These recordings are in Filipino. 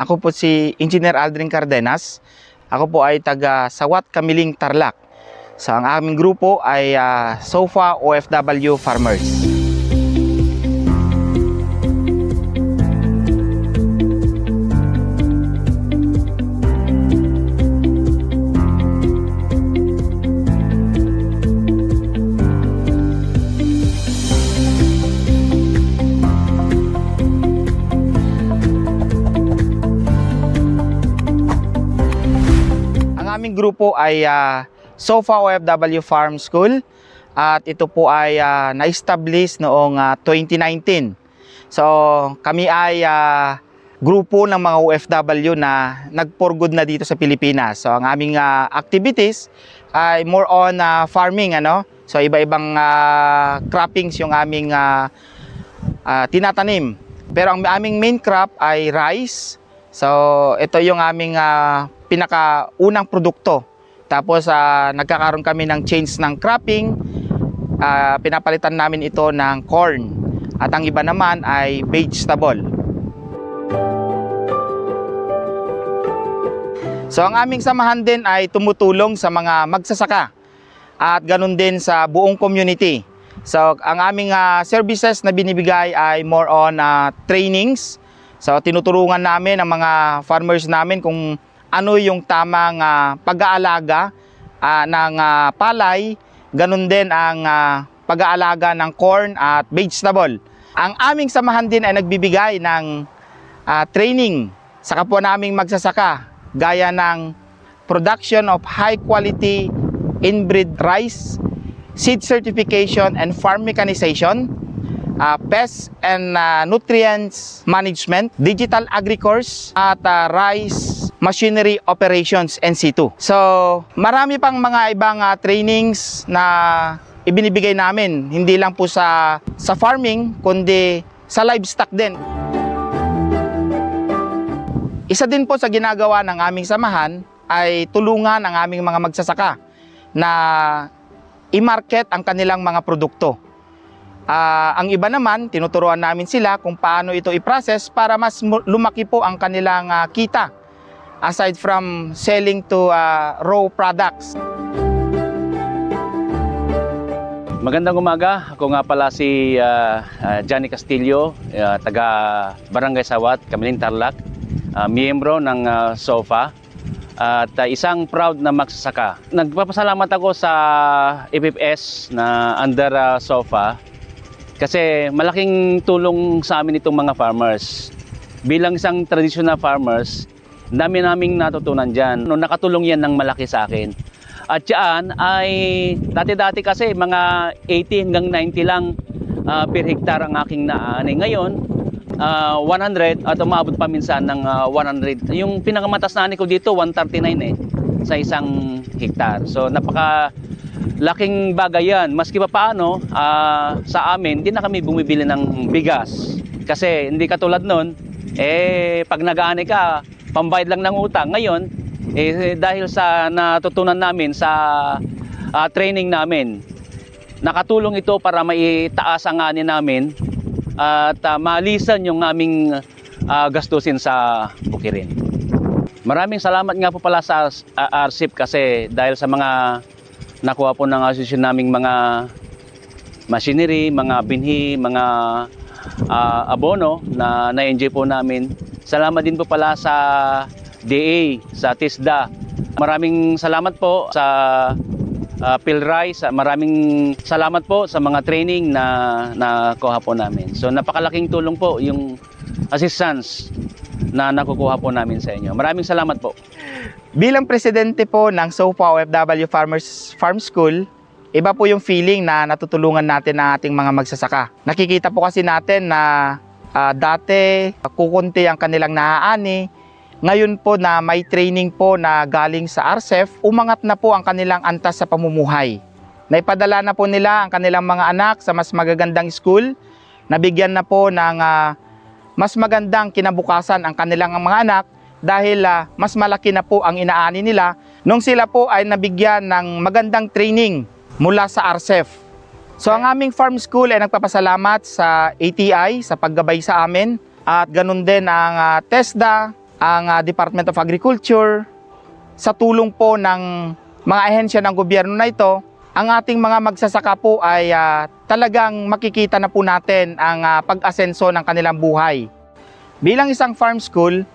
Ako po si Engineer Aldrin Cardenas. Ako po ay taga Sawat Kamiling Tarlac. So ang aming grupo ay ah, SOFA OFW Farmers. Aming grupo ay ah, SOFA OFW Farm School at ito po ay ah, na-establish noong ah, 2019. So kami ay ah, grupo ng mga OFW na nag-for good na dito sa Pilipinas. So ang aming ah, activities ay more on ah, farming ano. So iba-ibang ah, croppings yung aming ah, ah, tinatanim. Pero ang aming main crop ay rice. So ito yung aming ah, pinakaunang produkto. Tapos ah, nagkakaroon kami ng change ng cropping. Ah, pinapalitan namin ito ng corn. At ang iba naman ay vegetable. So ang aming samahan din ay tumutulong sa mga magsasaka at ganun din sa buong community. So ang aming ah, services na binibigay ay more on ah, trainings. So tinutulungan namin ang mga farmers namin kung ano yung tamang ah, pag-aalaga ah, ng ah, palay, ganun din ang ah, pag-aalaga ng corn at vegetable. Ang aming samahan din ay nagbibigay ng ah, training sa kapwa naming magsasaka gaya ng production of high quality inbred rice, seed certification and farm mechanization, uh, pest and uh, nutrients management, digital agri-course at uh, rice machinery operations and situ. So, marami pang mga ibang uh, trainings na ibinibigay namin, hindi lang po sa sa farming kundi sa livestock din. Isa din po sa ginagawa ng aming samahan ay tulungan ang aming mga magsasaka na i-market ang kanilang mga produkto. Ah, ang iba naman, tinuturuan namin sila kung paano ito i-process para mas lumaki po ang kanilang ah, kita aside from selling to ah, raw products. Magandang umaga. Ako nga pala si ah, ah, Johnny Castillo, ah, taga Barangay Sawat, Kamiling Tarlac, ah, miyembro ng ah, SOFA at ah, isang proud na magsasaka. Nagpapasalamat ako sa FFS na under ah, SOFA kasi malaking tulong sa amin itong mga farmers. Bilang isang traditional farmers, dami naming natutunan dyan. No, nakatulong yan ng malaki sa akin. At yan ay dati-dati kasi mga 80 hanggang 90 lang ah, per hektar ang aking naani. Ngayon, ah, 100 at umabot pa minsan ng ah, 100. Yung pinakamatas na ani ko dito, 139 eh sa isang hektar. So napaka laking bagay yan. Maski pa paano, ah, sa amin, hindi na kami bumibili ng bigas. Kasi hindi katulad nun, eh, pag nag-aani ka, pambayad lang ng utang. Ngayon, eh, dahil sa natutunan namin sa ah, training namin, nakatulong ito para maitaas ang ani namin at ah, malisan yung aming ah, gastusin sa bukirin. Maraming salamat nga po pala sa uh, RCIP kasi dahil sa mga nakuha po ng asosasyon naming mga machinery, mga binhi, mga ah, abono na na-enjoy po namin. Salamat din po pala sa DA, sa TISDA. Maraming salamat po sa uh, Pilray, sa maraming salamat po sa mga training na nakuha po namin. So napakalaking tulong po yung assistance na nakukuha po namin sa inyo. Maraming salamat po. Bilang presidente po ng SOFA OFW Farmers Farm School, iba po yung feeling na natutulungan natin ang ating mga magsasaka. Nakikita po kasi natin na ah, dati kukunti ang kanilang naaani. Ngayon po na may training po na galing sa RCEF, umangat na po ang kanilang antas sa pamumuhay. Naipadala na po nila ang kanilang mga anak sa mas magagandang school, nabigyan na po ng ah, mas magandang kinabukasan ang kanilang mga anak dahil ah, mas malaki na po ang inaani nila nung sila po ay nabigyan ng magandang training mula sa RCEF. So ang aming farm school ay nagpapasalamat sa ATI sa paggabay sa amin at ganun din ang ah, TESDA ang ah, Department of Agriculture, sa tulong po ng mga ahensya ng gobyerno na ito, ang ating mga magsasaka po ay ah, talagang makikita na po natin ang ah, pag-asenso ng kanilang buhay. Bilang isang farm school,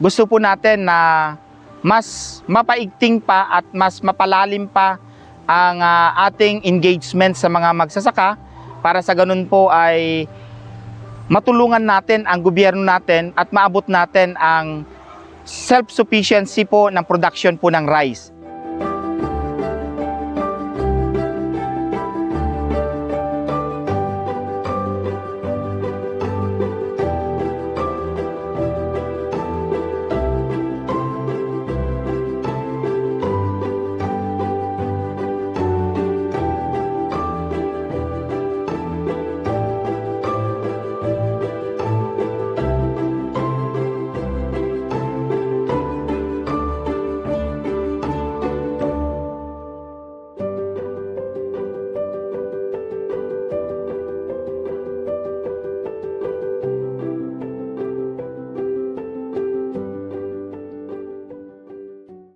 gusto po natin na mas mapaigting pa at mas mapalalim pa ang ah, ating engagement sa mga magsasaka para sa ganun po ay matulungan natin ang gobyerno natin at maabot natin ang self-sufficiency po ng production po ng rice.